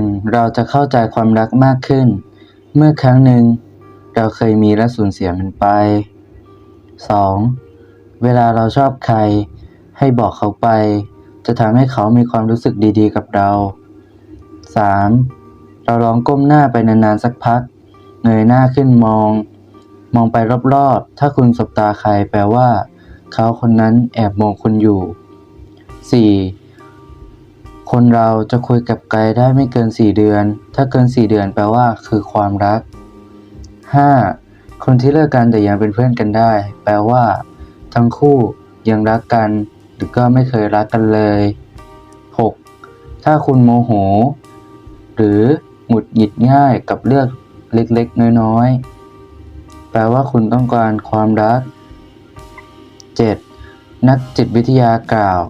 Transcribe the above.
1. เราจะเข้าใจความรักมากขึ้น เมื่อครั้งหนึ่ง เราเคยมีและสูญเสียมันไป 2. เวลาเราชอบใคร ให้บอกเขาไป จะทำให้เขามีความรู้สึกดีๆ กับเรา 3. เราลองก้มหน้าไปนานๆสักพัก เงยหน้าขึ้นมอง มองไปรอบๆ ถ้าคุณสบตาใครแปลว่า เขาคนนั้นแอบมองคุณอยู่ 4. คนเราจะคุยกับใครได้ไม่เกิน 4 เดือน ถ้าเกิน 4 เดือนแปลว่าคือความรัก 5. คนที่เลิกกันแต่ยังเป็นเพื่อนกันได้ แปลว่า ทั้งคู่ยังรักกัน หรือก็ไม่เคยรักกันเลย 6. ถ้าคุณโมโห หรือหงุดหงิดง่ายกับเรื่องเล็กๆ น้อยๆ แปลว่าคุณต้องการความรัก 7. นักจิตวิทยากล่าว